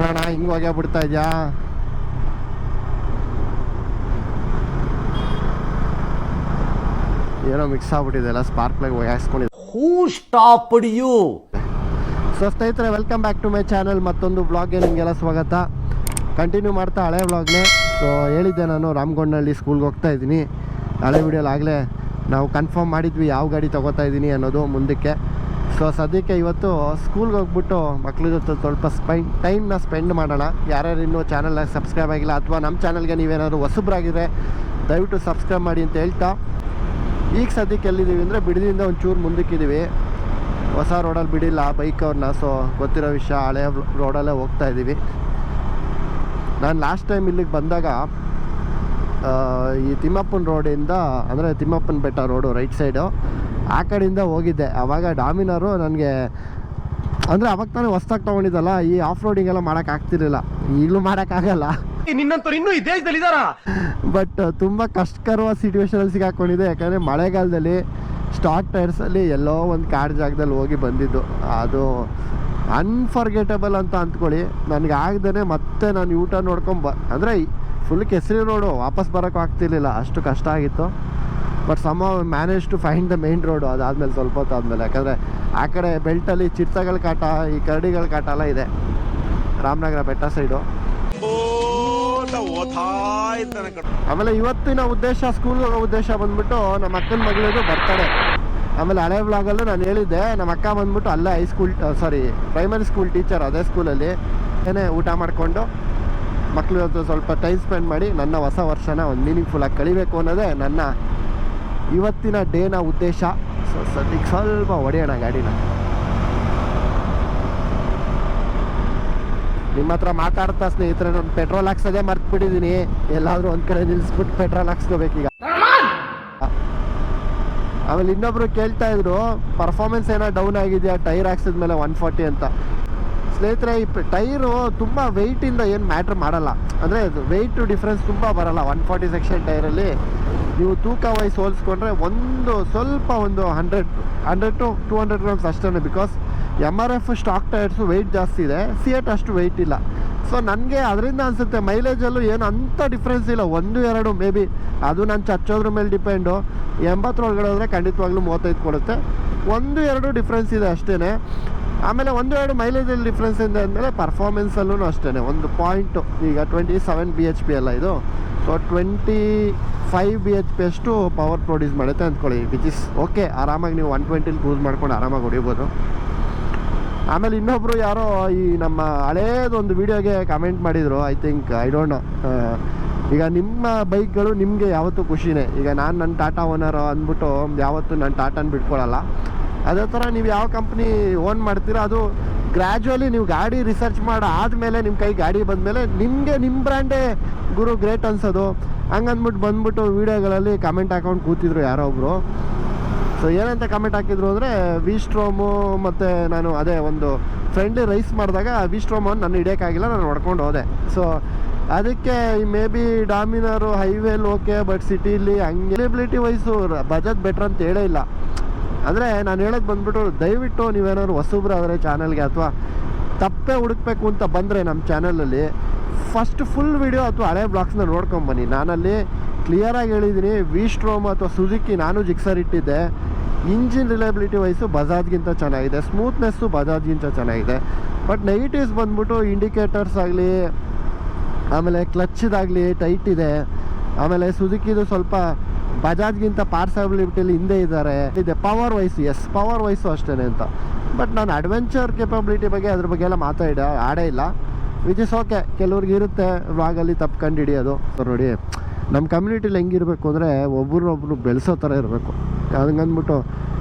ನೋಡೋಣ ಹಿಂಗ್ ಹೋಗ್ಯಾ ಬಿಡ್ತಾ ಇದ್ಯಾ? ಏನೋ ಮಿಕ್ಸ್ ಆಗ್ಬಿಟ್ಟಿದೆ ಎಲ್ಲ ಸ್ಪಾರ್ಕ್ ಪ್ಲಗ್ ಹಾಕ್ಸ್ಕೊಂಡಿದ್ದೆ ಹೂ ಸ್ಟಾಪ್ ಯು ಸೊ ಸ್ನೇಹಿತರೆ welcome back to my channel ಮತ್ತೊಂದು ಬ್ಲಾಗ್ಗೆ ನಿಮಗೆಲ್ಲ ಸ್ವಾಗತ. ಕಂಟಿನ್ಯೂ ಮಾಡ್ತಾ ಹಳೆ ವ್ಲಾಗ್ನೇ ಸೊ ಹೇಳಿದ್ದೆ ನಾನು ರಾಮಗೊಂಡನಹಳ್ಳಿ ಸ್ಕೂಲ್ಗೆ ಹೋಗ್ತಾ ಇದ್ದೀನಿ. ಹಳೆ ವಿಡಿಯೋಲಿ ಆಗಲೇ ನಾವು ಕನ್ಫರ್ಮ್ ಮಾಡಿದ್ವಿ ಯಾವ ಗಾಡಿ ತೊಗೋತಾ ಇದ್ದೀನಿ ಅನ್ನೋದು ಮುಂದಕ್ಕೆ. ಸೊ ಸದ್ಯಕ್ಕೆ ಇವತ್ತು ಸ್ಕೂಲ್ಗೆ ಹೋಗ್ಬಿಟ್ಟು ಮಕ್ಳ ಜೊತೆ ಸ್ವಲ್ಪ ಸ್ಪೆಂಡ್ ಟೈಮ್ನ ಸ್ಪೆಂಡ್ ಮಾಡೋಣ. ಯಾರ್ಯಾರು ಇನ್ನೂ ಚಾನಲ್ನ ಸಬ್ಸ್ಕ್ರೈಬ್ ಆಗಿಲ್ಲ ಅಥವಾ ನಮ್ಮ ಚಾನಲ್ಗೆ ನೀವೇನಾದ್ರು ಹೊಸಬ್ರಾಗಿದ್ರೆ ದಯವಿಟ್ಟು ಸಬ್ಸ್ಕ್ರೈಬ್ ಮಾಡಿ ಅಂತ ಹೇಳ್ತಾ. ಈಗ ಸದ್ಯಕ್ಕೆ ಎಲ್ಲಿದ್ದೀವಿ ಅಂದರೆ ಬಿಡದಿಂದ ಒಂಚೂರು ಮುಂದಕ್ಕಿದ್ದೀವಿ. ಹೊಸ ರೋಡಲ್ಲಿ ಬಿಡಿಲ್ಲ ಬೈಕ್ ಅವ್ರನ್ನ ಸೊ ಗೊತ್ತಿರೋ ವಿಷಯ ಹಳೆಯ ರೋಡಲ್ಲೇ ಹೋಗ್ತಾ ಇದ್ದೀವಿ. ನಾನು ಲಾಸ್ಟ್ ಟೈಮ್ ಇಲ್ಲಿಗೆ ಬಂದಾಗ ಈ ತಿಮ್ಮಪ್ಪನ ರೋಡಿಂದ ಅಂದರೆ ತಿಮ್ಮಪ್ಪನ ಬೆಟ್ಟ ರೋಡು ರೈಟ್ ಸೈಡು ಆ ಕಡೆಯಿಂದ ಹೋಗಿದ್ದೆ. ಆವಾಗ ಡಾಮಿನರು ನನಗೆ ಅಂದರೆ ಅವಾಗ ತಾನೇ ಹೊಸ್ದಾಗಿ ತೊಗೊಂಡಿದ್ದಲ್ಲ ಈ ಆಫ್ ರೋಡಿಂಗ್ ಎಲ್ಲ ಮಾಡೋಕ್ಕಾಗ್ತಿರ್ಲಿಲ್ಲ ಈಗಲೂ ಮಾಡೋಕ್ಕಾಗಲ್ಲ ನಿನ್ನಂತರ ಇನ್ನೂ ಈ ದೇಶದಲ್ಲಿ ಇದ್ದಾರಾ ಬಟ್ ತುಂಬ ಕಷ್ಟಕರವಾದ ಸಿಚುವೇಶನಲ್ಲಿ ಸಿಗಾಕೊಂಡಿದೆ ಯಾಕಂದರೆ ಮಳೆಗಾಲದಲ್ಲಿ ಸ್ಟಾಕ್ ಟೈರ್ಸಲ್ಲಿ ಎಲ್ಲೋ ಒಂದು ಕಾಡು ಜಾಗದಲ್ಲಿ ಹೋಗಿ ಬಂದಿದ್ದು. ಅದು ಅನ್ಫರ್ಗೆಟಬಲ್ ಅಂತ ಅಂದ್ಕೊಳ್ಳಿ. ನನಗೆ ಆಗ್ದೇ ಮತ್ತೆ ನಾನು ಊಟ ನೋಡ್ಕೊಂಬ ಅಂದರೆ ಫುಲ್ ಕೆಸರಿ ನೋಡು ವಾಪಸ್ ಬರೋಕ್ಕೂ ಆಗ್ತಿರ್ಲಿಲ್ಲ. ಅಷ್ಟು ಕಷ್ಟ ಆಗಿತ್ತು. But some manage to find the main road ಅದಾದಮೇಲೆ ಸ್ವಲ್ಪ ಹೊತ್ತು ಆದಮೇಲೆ. ಯಾಕಂದರೆ ಆ ಕಡೆ ಬೆಲ್ಟಲ್ಲಿ ಚಿರ್ತಗಳ ಕಾಟ, ಈ ಕರಡಿಗಳ ಕಾಟ ಎಲ್ಲ ಇದೆ. ರಾಮನಗರ ಬೆಟ್ಟ ಸೈಡು ಆಮೇಲೆ ಇವತ್ತಿನ ಉದ್ದೇಶ ಸ್ಕೂಲ್ ಉದ್ದೇಶ ಬಂದ್ಬಿಟ್ಟು ನಮ್ಮ ಅಕ್ಕನ ಮಗಳದು ಬರ್ತಾರೆ ಆಮೇಲೆ ಹಳೆ ಬ್ಲಾಗಲ್ಲೂ ನಾನು ಹೇಳಿದ್ದೆ, ನಮ್ಮ ಅಕ್ಕ ಬಂದ್ಬಿಟ್ಟು ಅಲ್ಲೇ high school sorry primary school teacher ಅದೇ ಸ್ಕೂಲಲ್ಲಿ ಏನೇ ಊಟ ಮಾಡಿಕೊಂಡು ಮಕ್ಕಳು ಜೊತೆ ಸ್ವಲ್ಪ ಟೈಮ್ ಸ್ಪೆಂಡ್ ಮಾಡಿ ನನ್ನ ಹೊಸ ವರ್ಷನ ಒಂದು ಮೀನಿಂಗ್ಫುಲ್ಲಾಗಿ ಕಳಿಬೇಕು ಅನ್ನೋದೇ ನನ್ನ ಇವತ್ತಿನ ಡೇನ ಉದ್ದೇಶ ಸೊ, ಸದ್ಯಕ್ಕೆ ಸ್ವಲ್ಪ ಹೊಡೆಯೋಣ ಗಾಡಿನ. ನಿಮ್ಮ ಹತ್ರ ಮಾತಾಡ್ತಾ ಸ್ನೇಹಿತರೆ, ನಾನು ಪೆಟ್ರೋಲ್ ಹಾಕ್ಸೋದೇ ಮರ್ತು ಬಿಟ್ಟಿದ್ದೀನಿ ಎಲ್ಲಾದ್ರೂ ಒಂದ್ ಕಡೆ ನಿಲ್ಲಿಸ್ಬಿಟ್ಟು ಪೆಟ್ರೋಲ್ ಹಾಕ್ಸ್ಕೋಬೇಕೀಗ. ಆಮೇಲೆ ಇನ್ನೊಬ್ರು ಕೇಳ್ತಾ ಇದ್ರು ಪರ್ಫಾರ್ಮೆನ್ಸ್ ಏನೋ ಡೌನ್ ಆಗಿದೆಯಾ? ಟೈರ್ ಹಾಕ್ಸಿದ್ಮೇಲೆ ಒನ್ ಫಾರ್ಟಿ ಅಂತ. ಸ್ನೇಹಿತರೆ, ಈ ಟೈರು ತುಂಬ ವೆಯ್ಟಿಂದ ಏನು ಮ್ಯಾಟ್ರ್ ಮಾಡಲ್ಲ. ಅಂದರೆ ವೆಯ್ಟು ಡಿಫ್ರೆನ್ಸ್ ತುಂಬ ಬರಲ್ಲ. ಒನ್ ಫಾರ್ಟಿ ಸೆಕ್ಷನ್ ಟೈರಲ್ಲಿ. ನೀವು ತೂಕ ವೈಸ್ ಹೋಲಿಸ್ಕೊಂಡ್ರೆ ಒಂದು ಸ್ವಲ್ಪ ಒಂದು hundred hundred to two hundred grams ಅಷ್ಟೇ because M R F stock tyres weight ಜಾಸ್ತಿ ಇದೆ ಸಿ ಎಟ್ ಅಷ್ಟು ವೆಯ್ಟ್ ಇಲ್ಲ. ಸೊ ನನಗೆ ಅದರಿಂದ ಅನಿಸುತ್ತೆ ಮೈಲೇಜಲ್ಲೂ ಏನು ಅಂಥ ಡಿಫ್ರೆನ್ಸ್ ಇಲ್ಲ. ಒಂದು, ಎರಡು ಮೇ ಬಿ ಅದು ನಾನು ಚಚ್ಚೋದ್ರ ಮೇಲೆ ಡಿಪೆಂಡು ಎಂಬತ್ತರೊಳಗಡೆ ಹೋದರೆ ಖಂಡಿತವಾಗ್ಲೂ ಮೂವತ್ತೈದು ಕೊಡುತ್ತೆ. ಒಂದು, ಎರಡು ಡಿಫ್ರೆನ್ಸ್ ಇದೆ ಅಷ್ಟೇ ಆಮೇಲೆ ಒಂದು, ಎರಡು ಮೈಲೇಜಲ್ಲಿ ಡಿಫ್ರೆನ್ಸ್ ಇದೆ ಅಂದಮೇಲೆ ಪರ್ಫಾರ್ಮೆನ್ಸಲ್ಲೂ ಅಷ್ಟೇ ಒಂದು ಪಾಯಿಂಟು ಈಗ twenty seven B H P ಅಲ್ಲ ಇದು. So twenty five B H P ಅಷ್ಟು ಪವರ್ ಪ್ರೊಡ್ಯೂಸ್ ಮಾಡುತ್ತೆ ಅಂದ್ಕೊಳ್ಳಿ ವಿಚ್ ಇಸ್ ಓಕೆ ಆರಾಮಾಗಿ ನೀವು ಒನ್ ಟ್ವೆಂಟಿಲಿ ಕ್ರೂಸ್ ಮಾಡ್ಕೊಂಡು ಆರಾಮಾಗಿ ಹೊಡಿಬೋದು. ಆಮೇಲೆ ಇನ್ನೊಬ್ಬರು ಯಾರೋ ಈ ನಮ್ಮ ಹಳೇದೊಂದು ವಿಡಿಯೋಗೆ ಕಮೆಂಟ್ ಮಾಡಿದರು I think I don't know ಈಗ ನಿಮ್ಮ ಬೈಕ್ಗಳು ನಿಮಗೆ ಯಾವತ್ತೂ ಖುಷಿನೇ. ಈಗ ನಾನು ನನ್ನ ಟಾಟಾ ಓನರ್ ಅಂದ್ಬಿಟ್ಟು ಯಾವತ್ತೂ ನಾನು ಟಾಟಾನ ಬಿಟ್ಕೊಳ್ಳಲ್ಲ ಅದೇ ಥರ ನೀವು ಯಾವ ಕಂಪ್ನಿ ಓನ್ ಮಾಡ್ತೀರಾ, ಅದು ಗ್ರ್ಯಾಜುವಲಿ ನೀವು ಗಾಡಿ ರಿಸರ್ಚ್ ಮಾಡಿ, ಆದಮೇಲೆ ನಿಮ್ಮ ಕೈ ಗಾಡಿ ಬಂದಮೇಲೆ ನಿಮಗೆ ನಿಮ್ಮ ಬ್ರ್ಯಾಂಡೇ ಗುರು ಗ್ರೇಟ್ ಅನ್ಸೋದು. ಹಂಗಂದ್ಬಿಟ್ಟು ಬಂದ್ಬಿಟ್ಟು ವೀಡಿಯೋಗಳಲ್ಲಿ ಕಮೆಂಟ್ ಹಾಕೊಂಡು ಕೂತಿದ್ರು ಯಾರೋ ಒಬ್ಬರು ಸೊ ಏನಂತ ಕಮೆಂಟ್ ಹಾಕಿದ್ರು ಅಂದರೆ ವಿ ಸ್ಟ್ರೋಮು ಮತ್ತು ನಾನು ಅದೇ ಒಂದು ಫ್ರೆಂಡ್ಲಿ ರೈಸ್ ಮಾಡಿದಾಗ ವಿ ಸ್ಟ್ರೋಮನ್ನು ನಾನು ಹಿಡಿಯೋಕ್ಕಾಗಿಲ್ಲ, ನಾನು ಹೊಡ್ಕೊಂಡು ಹೋದೆ. ಸೊ ಅದಕ್ಕೆ ಮೇ ಬಿ ಡಾಮಿನರು ಹೈವೇಲಿ ಓಕೆ ಬಟ್ ಸಿಟಿಲಿ ಹಂಗೆ ಎಲಿಬಿಲಿಟಿ ವೈಸು ಬಜೆಟ್ ಬೆಟ್ರ್ ಅಂತ ಹೇಳೇ ಇಲ್ಲ. ಅಂದರೆ ನಾನು ಹೇಳೋದು ಬಂದುಬಿಟ್ಟು ದಯವಿಟ್ಟು ನೀವೇನಾದ್ರು ಹೊಸಬ್ರಾದರೆ ಚಾನಲ್ಗೆ ಅಥವಾ ತಪ್ಪೇ ಹುಡುಕ್ಬೇಕು ಅಂತ ಬಂದರೆ ನಮ್ಮ ಚಾನಲಲ್ಲಿ ಫಸ್ಟ್ ಫುಲ್ ವಿಡಿಯೋ ಅಥವಾ ಹಳೆ ಬ್ಲಾಗ್ಸ್ನ ನೋಡ್ಕೊಂಬನ್ನಿ ನಾನಲ್ಲಿ ಕ್ಲಿಯರಾಗಿ ಹೇಳಿದ್ದೀನಿ ವಿ ಸ್ಟ್ರೋಮ್ ಅಥವಾ ಸುಜುಕಿ ನಾನು ಜಿಕ್ಸರ್ ಇಟ್ಟಿದ್ದೆ. ಇಂಜಿನ್ ರಿಲಯಬಿಲಿಟಿ ವೈಸು ಬಜಾಜ್ಗಿಂತ ಚೆನ್ನಾಗಿದೆ. ಸ್ಮೂತ್ನೆಸ್ಸು ಬಜಾಜ್ಗಿಂತ ಚೆನ್ನಾಗಿದೆ. ಬಟ್ ನೆಗೆಟಿವ್ಸ್ ಬಂದ್ಬಿಟ್ಟು ಇಂಡಿಕೇಟರ್ಸ್ ಆಗಲಿ, ಆಮೇಲೆ ಕ್ಲಚ್ಚಿದಾಗಲಿ ಟೈಟ್ ಇದೆ. ಆಮೇಲೆ ಸುಜುಕಿದು ಸ್ವಲ್ಪ ಬಜಾಜ್ಗಿಂತ ಪಾರ್ಸಬಿಲಿಟಿಲಿ ಹಿಂದೆ ಇದ್ದಾರೆ. ಇದೆ power wise yes power wise ಅಷ್ಟೇ ಅಂತ. ಬಟ್ ನಾನು ಅಡ್ವೆಂಚರ್ ಕೆಪಬಿಲಿಟಿ ಬಗ್ಗೆ ಅದ್ರ ಬಗ್ಗೆ ಎಲ್ಲ ಮಾತಾಡ, ಆಡೇ ಇಲ್ಲ. ವಿಚ್ ಇಸ್ ಓಕೆ ಕೆಲವ್ರಿಗೆ ಇರುತ್ತೆ ವ್ಲಾಗಲ್ಲಿ ಕಂಡು ಹಿಡಿಯೋದು ನೋಡಿ ನಮ್ಮ ಕಮ್ಯುನಿಟಿಲಿ ಹೆಂಗಿರಬೇಕು ಅಂದರೆ ಒಬ್ರನ್ನೊಬ್ರು ಬೆಳೆಸೋ ಥರ ಇರಬೇಕು. ಹಂಗಂದ್ಬಿಟ್ಟು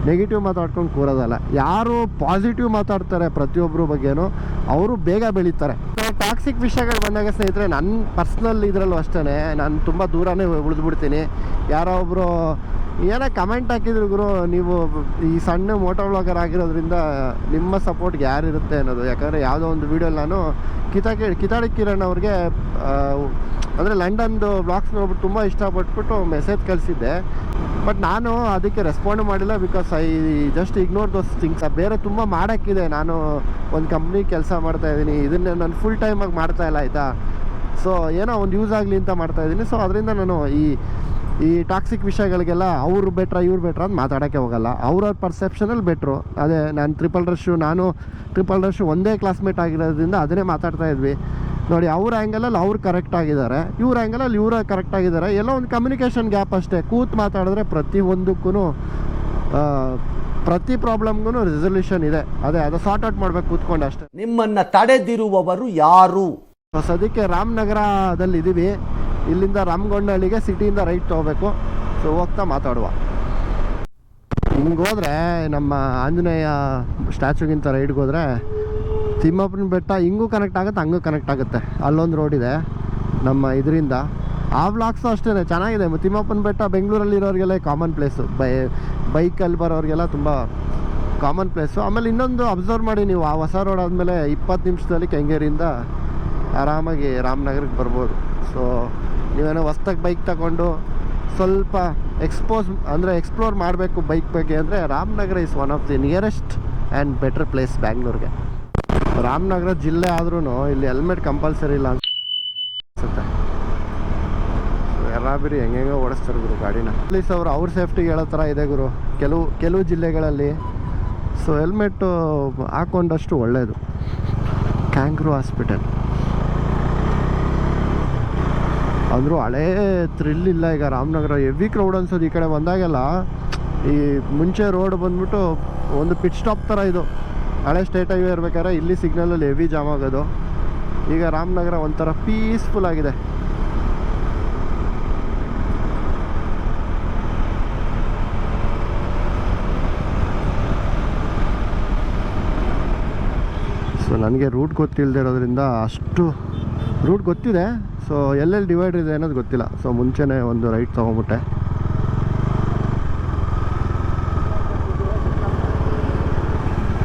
ನೆಗೆಟಿವ್ ಮಾತಾಡ್ಕೊಂಡು ಕೂರೋದಲ್ಲ. ಯಾರು ಪಾಸಿಟಿವ್ ಮಾತಾಡ್ತಾರೆ ಪ್ರತಿಯೊಬ್ಬರ ಬಗ್ಗೆನೂ, ಅವರು ಬೇಗ ಬೆಳೀತಾರೆ. ಟಾಕ್ಸಿಕ್ ವಿಷಯಗಳು ಬಂದಾಗ ಸ್ನೇಹಿತರೆ ನನ್ನ ಪರ್ಸ್ನಲ್ ಇದರಲ್ಲೂ ಅಷ್ಟೇ ನಾನು ತುಂಬ ದೂರನೇ ಉಳಿದ್ಬಿಡ್ತೀನಿ. ಯಾರೋ ಒಬ್ಬರು ಏನೋ ಕಮೆಂಟ್ ಹಾಕಿದ್ರು ಗುರು, ನೀವು ಈ ಸಣ್ಣ ಮೋಟೋ ವ್ಲಾಗರ್ ಆಗಿರೋದ್ರಿಂದ ನಿಮ್ಮ ಸಪೋರ್ಟ್ಗೆ ಯಾರಿರುತ್ತೆ ಅನ್ನೋದು. ಯಾಕಂದರೆ ಯಾವುದೋ ಒಂದು ವೀಡಿಯೋಲಿ ನಾನು ಕಿತಾಕಿ ಕಿತಾಡಿ ಕಿರಣ್ ಅವ್ರಿಗೆ ಅಂದರೆ ಲಂಡನ್ದು ಬ್ಲಾಗ್ಸ್ ನೋಡ್ಬಿಟ್ಟು ತುಂಬ ಇಷ್ಟಪಟ್ಬಿಟ್ಟು ಮೆಸೇಜ್ ಕಳಿಸಿದ್ದೆ. ಬಟ್ ನಾನು ಅದಕ್ಕೆ ರೆಸ್ಪಾಂಡ್ ಮಾಡಿಲ್ಲ because I just ignore those things ಬೇರೆ ತುಂಬ ಮಾಡೋಕ್ಕಿದೆ. ನಾನು ಒಂದು ಕಂಪ್ನಿ ಕೆಲಸ ಮಾಡ್ತಾ ಇದ್ದೀನಿ. ಇದನ್ನೇ ನಾನು ಫುಲ್ ಟೈಮಾಗಿ ಮಾಡ್ತಾ ಇಲ್ಲ, ಆಯಿತಾ? ಸೊ ಏನೋ ಒಂದು ಯೂಸ್ ಆಗಲಿ ಅಂತ ಮಾಡ್ತಾ ಇದ್ದೀನಿ. ಸೊ ಅದರಿಂದ ನಾನು ಈ ಈ ಟಾಕ್ಸಿಕ್ ವಿಷಯಗಳಿಗೆಲ್ಲ ಅವರು ಬೆಟ್ರ ಇವ್ರು ಬೆಟ್ರ ಅಂತ ಮಾತಾಡೋಕ್ಕೆ ಹೋಗಲ್ಲ. ಅವ್ರವ್ರ ಪರ್ಸೆಪ್ಷನಲ್ಲಿ ಬೆಟ್ರು ಅದೇ, ನಾನು ಟ್ರಿಪಲ್ ರಶ್ಶು ನಾನು ಟ್ರಿಪಲ್ ರಶ್ಶು ಒಂದೇ ಕ್ಲಾಸ್ಮೇಟ್ ಆಗಿರೋದ್ರಿಂದ ಅದನ್ನೇ ಮಾತಾಡ್ತಾ ಇದ್ವಿ. ನೋಡಿ ಅವ್ರ ಆ್ಯಂಗಲಲ್ಲಿ ಅವ್ರು ಕರೆಕ್ಟ್ ಆಗಿದ್ದಾರೆ. ಇವ್ರ ಆ್ಯಂಗಲಲ್ಲಿ ಇವ್ರ ಕರೆಕ್ಟ್ ಆಗಿದ್ದಾರೆ. ಎಲ್ಲ ಒಂದು ಕಮ್ಯುನಿಕೇಷನ್ ಗ್ಯಾಪ್ ಅಷ್ಟೇ. ಕೂತ್ ಮಾತಾಡಿದ್ರೆ ಪ್ರತಿ ಒಂದಕ್ಕೂ ಪ್ರತಿ ಪ್ರಾಬ್ಲಮ್ಗೂ ರೆಸೊಲ್ಯೂಷನ್ ಇದೆ. ಅದೇ ಅದು ಸಾರ್ಟ್ ಔಟ್ ಮಾಡ್ಬೇಕು ಕೂತ್ಕೊಂಡು ಅಷ್ಟೇ. ನಿಮ್ಮನ್ನ ತಡೆದಿರುವವರು ಯಾರು? ಸದ್ಯಕ್ಕೆ ರಾಮನಗರದಲ್ಲಿ ಇದೀವಿ. ಇಲ್ಲಿಂದ ರಾಮಗೊಂಡಹಳ್ಳಿಗೆ ಸಿಟಿಯಿಂದ ರೈಟ್ ತಗೋಬೇಕು. ಸೊ ಹೋಗ್ತಾ ಮಾತಾಡುವ. ಹಿಂಗೋದ್ರೆ ನಮ್ಮ ಆಂಜನೇಯ ಸ್ಟ್ಯಾಚುಗಿಂತ ರೈಡ್ಗೆ ಹೋದರೆ ತಿಮ್ಮಪ್ಪನ ಬೆಟ್ಟ ಹಿಂಗೂ ಕನೆಕ್ಟ್ ಆಗುತ್ತೆ, ಹಂಗೂ ಕನೆಕ್ಟ್ ಆಗುತ್ತೆ. ಅಲ್ಲೊಂದು ರೋಡ್ ಇದೆ, ನಮ್ಮ ಇದರಿಂದ. ಆ ವ್ಲಾಗ್ಸು ಅಷ್ಟೇ ಚೆನ್ನಾಗಿದೆ. ತಿಮ್ಮಪ್ಪನ ಬೆಟ್ಟ ಬೆಂಗಳೂರಲ್ಲಿ ಇರೋರಿಗೆಲ್ಲ ಕಾಮನ್ ಪ್ಲೇಸು ಬೈ ಬೈಕಲ್ಲಿ ಬರೋರಿಗೆಲ್ಲ ತುಂಬ ಕಾಮನ್ ಪ್ಲೇಸು ಆಮೇಲೆ ಇನ್ನೊಂದು ಅಬ್ಸರ್ವ್ ಮಾಡಿ ನೀವು, ಆ ಹೊಸ ರೋಡ್ ಆದಮೇಲೆ ಇಪ್ಪತ್ತು ನಿಮಿಷದಲ್ಲಿ ಕೆಂಗೇರಿಯಿಂದ ಆರಾಮಾಗಿ ರಾಮನಗರಕ್ಕೆ ಬರ್ಬೋದು. ಸೊ ನೀವೇನೋ ಹೊಸ್ದಾಗಿ ಬೈಕ್ ತಗೊಂಡು ಸ್ವಲ್ಪ ಎಕ್ಸ್ಪೋಸ್ ಅಂದರೆ ಎಕ್ಸ್ಪ್ಲೋರ್ ಮಾಡಬೇಕು ಬೈಕ್ ಬಗ್ಗೆ ಅಂದರೆ Ramanagara is one of the nearest and better place ಬ್ಯಾಂಗ್ಳೂರ್ಗೆ Ramanagara ಜಿಲ್ಲೆ ಆದ್ರೂ ಇಲ್ಲಿ ಹೆಲ್ಮೆಟ್ ಕಂಪಲ್ಸರಿ ಇಲ್ಲ ಅನ್ಸುತ್ತೆ. ಸೊ ಎರಾಬಿರಿ ಹೆಂಗೆಂಗೋ ಓಡಿಸ್ತಾರೆ ಗುರು ಗಾಡಿನ. ಪೊಲೀಸ್ ಅವರು ಅವ್ರ ಸೇಫ್ಟಿಗೆ ಹೇಳೋ ಥರ ಇದೆ ಗುರು. ಕೆಲವು ಕೆಲವು ಜಿಲ್ಲೆಗಳಲ್ಲಿ ಸೊ ಹೆಲ್ಮೆಟ್ಟು ಹಾಕೊಂಡಷ್ಟು ಒಳ್ಳೆಯದು ಕ್ಯಾಂಗ್ರೂ ಹಾಸ್ಪಿಟಲ್ ಅಂದರೂ ಹಳೇ ಥ್ರಿಲ್ ಇಲ್ಲ ಈಗ ರಾಮನಗರ. ಎವಿ ಕ್ರೌಡ್ ಅನ್ಸೋದು ಈ ಕಡೆ ಬಂದಾಗೆಲ್ಲ. ಈ ಮುಂಚೆ ರೋಡ್ ಬಂದ್ಬಿಟ್ಟು ಒಂದು ಪಿಟ್ ಸ್ಟಾಪ್ ಥರ ಇದು. ಹಳೆ ಸ್ಟೇಟ್ ಹೈವೇ ಇರ್ಬೇಕಾದ್ರೆ ಇಲ್ಲಿ ಸಿಗ್ನಲಲ್ಲಿ ಹೆವಿ ಜಾಮ್ ಆಗೋದು. ಈಗ ರಾಮನಗರ ಒಂಥರ ಪೀಸ್ಫುಲ್ ಆಗಿದೆ. ಸೊ ನನಗೆ ರೂಟ್ ಗೊತ್ತಿಲ್ಲದೆ ಇರೋದ್ರಿಂದ ಅಷ್ಟು ರೂಟ್ ಗೊತ್ತಿದೆ. ಸೊ ಎಲ್ಲೆಲ್ಲಿ ಡಿವೈಡ್ ಇದೆ ಅನ್ನೋದು ಗೊತ್ತಿಲ್ಲ. ಸೊ ಮುಂಚೆನೇ ಒಂದು ರೈಟ್ ತೊಗೊಂಬಿಟ್ಟೆ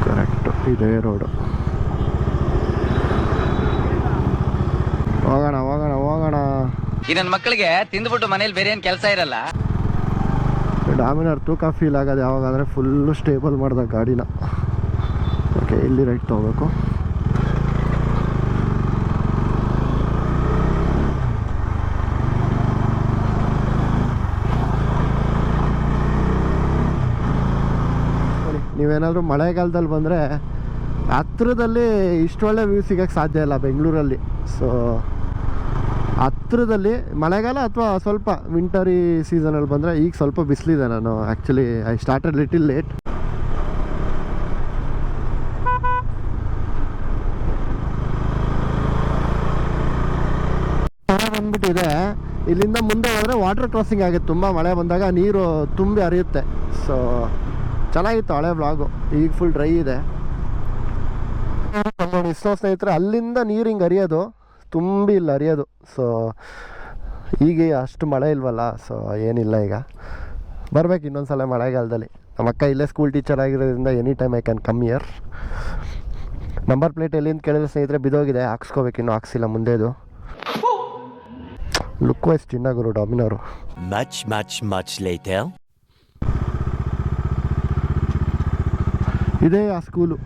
ಕರೆಕ್ಟು ಇದೇ ರೋಡು. ಹೋಗೋಣ ಹೋಗೋಣ ಹೋಗೋಣ. ಈ ನನ್ನ ಮಕ್ಕಳಿಗೆ ತಿಂದ್ಬಿಟ್ಟು ಮನೇಲಿ ಬೇರೆ ಏನು ಕೆಲಸ ಇರಲ್ಲ? ಡಾಮಿನರ್ ತೂಕ ಫೀಲ್ ಆಗೋದು ಯಾವಾಗ ಅಂದರೆ ಫುಲ್ಲು ಸ್ಟೇಬಲ್ ಮಾಡ್ದ ಗಾಡಿನ. ಓಕೆ ಇಲ್ಲಿ ರೈಟ್ ತೊಗೋಬೇಕು. ನೀವೇನಾದರೂ ಮಳೆಗಾಲದಲ್ಲಿ ಬಂದರೆ ಹತ್ರದಲ್ಲಿ ಇಷ್ಟೊಳ್ಳೆ ವ್ಯೂ ಸಿಗೋಕ್ಕೆ ಸಾಧ್ಯ ಇಲ್ಲ ಬೆಂಗಳೂರಲ್ಲಿ. ಸೊ ಹತ್ರದಲ್ಲಿ ಮಳೆಗಾಲ ಅಥವಾ ಸ್ವಲ್ಪ ವಿಂಟರಿ ಸೀಸನಲ್ಲಿ ಬಂದರೆ ಈಗ ಸ್ವಲ್ಪ ಬಿಸಿಲಿದೆ ನಾನು. Actually I started little late ಬಂದ್ಬಿಟ್ಟಿದೆ. ಇಲ್ಲಿಂದ ಮುಂದೆ ಹೋದರೆ ವಾಟರ್ ಕ್ರಾಸಿಂಗ್ ಆಗುತ್ತೆ. ತುಂಬ ಮಳೆ ಬಂದಾಗ ನೀರು ತುಂಬಿ ಹರಿಯುತ್ತೆ. ಸೊ ಚೆನ್ನಾಗಿತ್ತು ಹಳೆ ಬ್ಲಾಗು ಈಗ ಫುಲ್ ಡ್ರೈ ಇದೆ. ಇಷ್ಟೋ ಸ್ನೇಹಿತರೆ ಅಲ್ಲಿಂದ ನೀರು ಹಿಂಗೆ ಹರಿಯೋದು ತುಂಬಿ ಇಲ್ಲ ಹರಿಯೋದು. ಸೊ ಈಗ ಅಷ್ಟು ಮಳೆ ಇಲ್ವಲ್ಲ ಸೊ ಏನಿಲ್ಲ ಈಗ. ಬರ್ಬೇಕು ಇನ್ನೊಂದು ಸಲ ಮಳೆಗಾಲದಲ್ಲಿ. ನಮ್ಮ ಅಕ್ಕ ಇಲ್ಲೇ ಸ್ಕೂಲ್ ಟೀಚರ್ ಆಗಿರೋದ್ರಿಂದ any time I can come here number plate ಎಲ್ಲಿಂದ ಕೇಳಿದ್ರೆ ಸ್ನೇಹಿತರೆ ಬಿದೋಗಿದೆ ಹಾಕ್ಸ್ಕೋಬೇಕು ಇನ್ನೂ ಹಾಕ್ಸಿಲ್ಲ ಮುಂದೆದು. ಲುಕ್ ವೈಸ್ ಚಿನ್ನ ಗುರು ಡಾಮಿನೋರು. Much much much later. ಇದೇ ಆ ಸ್ಕೂಲು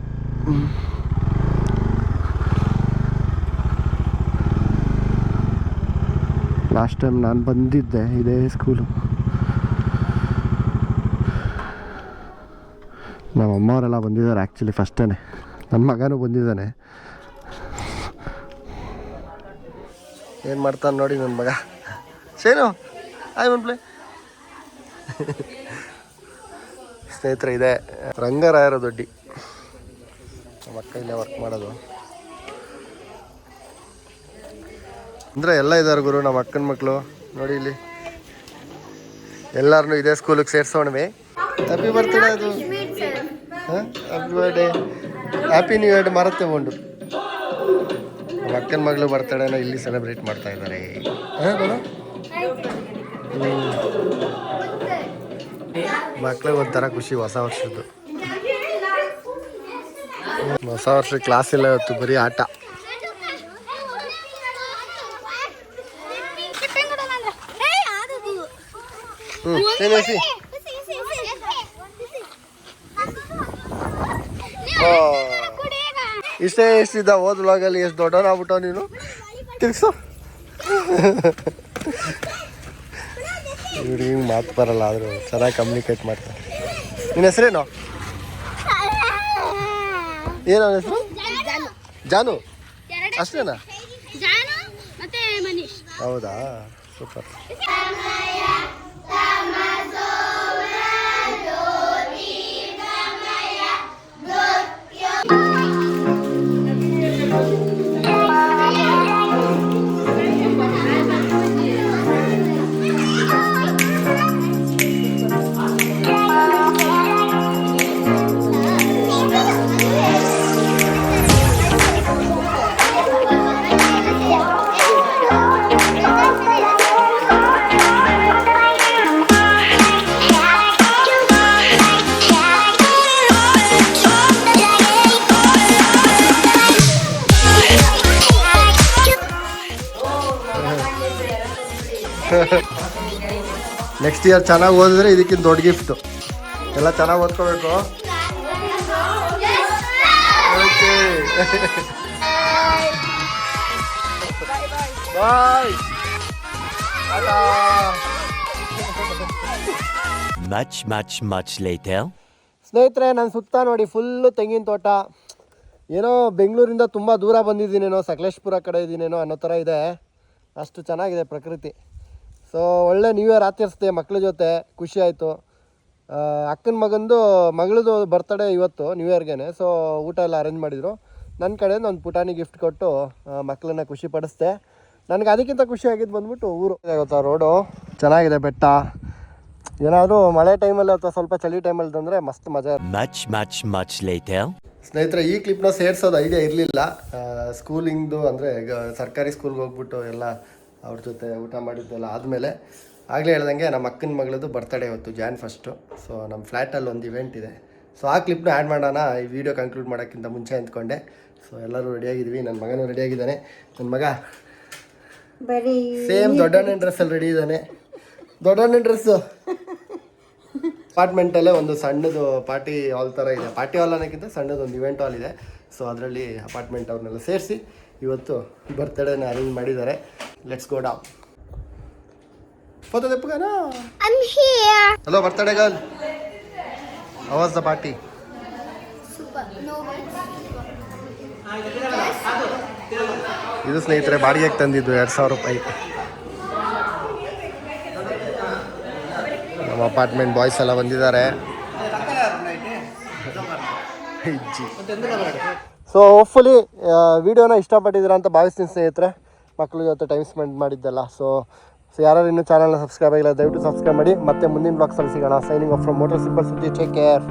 ಲಾಸ್ಟ್ ಟೈಮ್ ನಾನು ಬಂದಿದ್ದೆ ಇದೇ ಸ್ಕೂಲು ನಮ್ಮ ಅಮ್ಮವರೆಲ್ಲ ಬಂದಿದ್ದಾರೆ ಆ್ಯಕ್ಚುಲಿ ಫಸ್ಟೇ ನನ್ನ ಮಗನೂ ಬಂದಿದ್ದಾನೆ. ಏನು ಮಾಡ್ತಾನೆ ನೋಡಿ ನನ್ನ ಮಗ. ಸೇನು ಆಯ್ ಪ್ಲೇ ಸ್ನೇಹಿತರೆ, ಇದೆ. ರಂಗರಾಯರ ದೊಡ್ಡಿ. ನಮ್ಮ ಅಕ್ಕ ಇಲ್ಲೇ ವರ್ಕ್ ಮಾಡೋದು. ಅಂದರೆ ಎಲ್ಲ ಇದ್ದಾರೆ ಗುರು, ನಮ್ಮ ಅಕ್ಕನ ಮಕ್ಕಳು ನೋಡಿ ಇಲ್ಲಿ. ಎಲ್ಲರನ್ನೂ ಇದೇ ಸ್ಕೂಲಿಗೆ ಸೇರಿಸೋಣವೆ. ಹ್ಯಾಪಿ ಬರ್ತ್ಡೇ ಅದು. Happy birthday happy new year ಮರತ್ತೆ ತಗೊಂಡು ನಮ್ಮ ಅಕ್ಕನ ಮಗಳು ಬರ್ತಡೇನ ಇಲ್ಲಿ ಸೆಲೆಬ್ರೇಟ್ ಮಾಡ್ತಾ ಇದ್ದಾರೆ ಹಾಂ ಮಕ್ಳಿಗೆ ಒಂಥರ ಖುಷಿ ಹೊಸ ವರ್ಷದ್ದು. ಹೊಸ ವರ್ಷ ಕ್ಲಾಸ್ ಇಲ್ಲ ಇವತ್ತು, ಬರೀ ಆಟ. ತಿನ್ನಿಸಿ ಓ ಇಷ್ಟೇ ಎಷ್ಟಿದ್ದ ಹೋದ್ ವ್ಲಾಗಲ್ಲಿ ಎಷ್ಟು ದೊಡ್ಡವನಾಗ್ಬಿಟ್ಟವ ನೀನು? ತಿರ್ಗ್ಸು. ಇವ್ರಿಗೆ ಹಿಂಗೆ ಮಾತು ಬರಲ್ಲ ಆದರೂ ಚೆನ್ನಾಗಿ ಕಮ್ಯುನಿಕೇಟ್ ಮಾಡ್ತಾರೆ. ನಿನ್ನ ಹೆಸರೇನು? ಏನೋ ಹೆಸರು? ಜಾನು. ಅಷ್ಟೇನಾ? ಹೌದಾ? ಸೂಪರ್. ನೆಕ್ಸ್ಟ್ ಇಯರ್ ಚೆನ್ನಾಗಿ ಓದಿದ್ರೆ ಇದಕ್ಕಿಂತ ದೊಡ್ಡ ಗಿಫ್ಟು ಎಲ್ಲ ಚೆನ್ನಾಗಿ ಓದ್ಕೋಬೇಕು. Okay bye much much much ಲೈತೆ ಸ್ನೇಹಿತರೆ ನನ್ನ ಸುತ್ತ ನೋಡಿ ಫುಲ್ಲು ತೆಂಗಿನ ತೋಟ. ಏನೋ ಬೆಂಗಳೂರಿಂದ ತುಂಬ ದೂರ ಬಂದಿದ್ದೀನೇನೋ ಸಕಲೇಶ್ಪುರ ಕಡೆ ಇದ್ದೀನೇನೋ ಅನ್ನೋ ಥರ ಇದೆ. ಅಷ್ಟು ಚೆನ್ನಾಗಿದೆ ಪ್ರಕೃತಿ. ಸೊ ಒಳ್ಳೆ ನ್ಯೂ ಇಯರ್ ಆಚರಿಸ್ದೆ ಮಕ್ಳ ಜೊತೆ ಖುಷಿ ಆಯಿತು. ಅಕ್ಕನ ಮಗಂದು ಮಗಳದು ಬರ್ತಡೇ ಇವತ್ತು ನ್ಯೂ ಇಯರ್ಗೆ ಸೊ ಊಟ ಎಲ್ಲ ಅರೇಂಜ್ ಮಾಡಿದರು. ನನ್ನ ಕಡೆಯಿಂದ ಒಂದು ಪುಟಾಣಿ ಗಿಫ್ಟ್ ಕೊಟ್ಟು ಮಕ್ಕಳನ್ನ ಖುಷಿ ಪಡಿಸ್ದೆ. ನನಗೆ ಅದಕ್ಕಿಂತ ಖುಷಿ ಆಗಿದ್ದು ಬಂದ್ಬಿಟ್ಟು ಊರು. ಗೊತ್ತಾ ರೋಡು ಚೆನ್ನಾಗಿದೆ ಬೆಟ್ಟ. ಏನಾದರೂ ಮಳೆ ಟೈಮಲ್ಲಿ ಅಥವಾ ಸ್ವಲ್ಪ ಚಳಿ ಟೈಮಲ್ಲಿ ತಂದರೆ ಮಸ್ತ್ ಮಜಾ ಮಚ್ ಮಚ್ ಮಚ್ ಲೈಟ್ ಸ್ನೇಹಿತರೆ ಈ ಕ್ಲಿಪ್ನ ಸೇರಿಸೋದು ಐಡಿಯಾ ಇರಲಿಲ್ಲ. ಸ್ಕೂಲಿಂಗ್ದು ಅಂದರೆ ಈಗ ಸರ್ಕಾರಿ ಸ್ಕೂಲ್ಗೆ ಹೋಗ್ಬಿಟ್ಟು ಎಲ್ಲ ಅವ್ರ ಜೊತೆ ಊಟ ಮಾಡಿದ್ದೆಲ್ಲ ಆದಮೇಲೆ ಆಗಲೇ ಹೇಳ್ದಂಗೆ ನಮ್ಮ ಅಕ್ಕನ ಮಗಳದ್ದು ಬರ್ತಡೇ ಇವತ್ತು ಜಾನ್ ಫಸ್ಟು ಸೊ ನಮ್ಮ ಫ್ಲ್ಯಾಟಲ್ಲಿ ಒಂದು ಇವೆಂಟ್ ಇದೆ. ಸೊ ಆ ಕ್ಲಿಪ್ನ ಆ್ಯಡ್ ಮಾಡೋಣ. ಈ ವಿಡಿಯೋ ಕನ್ಕ್ಲೂಡ್ ಮಾಡೋಕ್ಕಿಂತ ಮುಂಚೆ ಅಂದ್ಕೊಂಡೆ. ಸೊ ಎಲ್ಲರೂ ರೆಡಿಯಾಗಿದ್ವಿ ನನ್ನ ಮಗನೂ ರೆಡಿಯಾಗಿದ್ದಾನೆ ನನ್ನ ಮಗ ಸೇಮ್ ದೊಡ್ಡಣ್ಣ ಡ್ರೆಸ್ಸಲ್ಲಿ ರೆಡಿ ಇದ್ದಾನೆ. ದೊಡ್ಡಣ್ಣ ಡ್ರೆಸ್ಸು ಅಪಾರ್ಟ್ಮೆಂಟಲ್ಲೇ ಒಂದು ಸಣ್ಣದು ಪಾರ್ಟಿ ಹಾಲ್ ಥರ ಇದೆ. ಪಾರ್ಟಿ ಹಾಲ್ ಅನ್ನೋಕ್ಕಿಂತ ಸಣ್ಣದೊಂದು ಇವೆಂಟ್ ಹಾಲ್ ಇದೆ. ಸೊ ಅದರಲ್ಲಿ ಅಪಾರ್ಟ್ಮೆಂಟ್ ಅವ್ರನ್ನೆಲ್ಲ ಸೇರಿಸಿ ಇವತ್ತು ಬರ್ತ್ಡೇನ ಅರೇಂಜ್ ಮಾಡಿದ್ದಾರೆ. ಲೆಟ್ಸ್ ಗೋ ಡೌನ್ ಫೋಟೋ ತೆಪ್ಪಗನ I'm here. Hello birthday girl always the party ಇದು ಸ್ನೇಹಿತರೆ ಬಾಡಿಗೆಗೆ ತಂದಿದ್ದು ಎರಡು ಸಾವಿರ ರೂಪಾಯಿ. ನಮ್ಮ ಅಪಾರ್ಟ್ಮೆಂಟ್ ಬಾಯ್ಸ್ ಎಲ್ಲ ಬಂದಿದ್ದಾರೆ. ಸೊ ಹೋಪ್ಫುಲಿ ವೀಡಿಯೋನ ಇಷ್ಟಪಟ್ಟಿದ್ದೀರಾ ಅಂತ ಭಾವಿಸ್ತೀನಿ ಸ್ನೇಹಿತರೆ. ಮಕ್ಕಳು ಜೊತೆ ಟೈಮ್ ಸ್ಪೆಂಡ್ ಮಾಡಿದ್ದಲ್ಲ. ಸೊ ಸೊ ಯಾರು ಇನ್ನೂ ಚಾನಲ್ನ ಸಬ್ಸ್ಕ್ರೈಬ್ ಆಗಿಲ್ಲ, ದಯವಿಟ್ಟು ಸಬ್ಸ್ಕ್ರೈಬ್ ಮಾಡಿ. ಮತ್ತೆ ಮುಂದಿನ ಬ್ಲಾಗ್ಸಲ್ಲಿ ಸಿಗೋಣ. Signing off from motor simple ಸುದ್ದಿ ಟೇಕ್ ಕೇರ್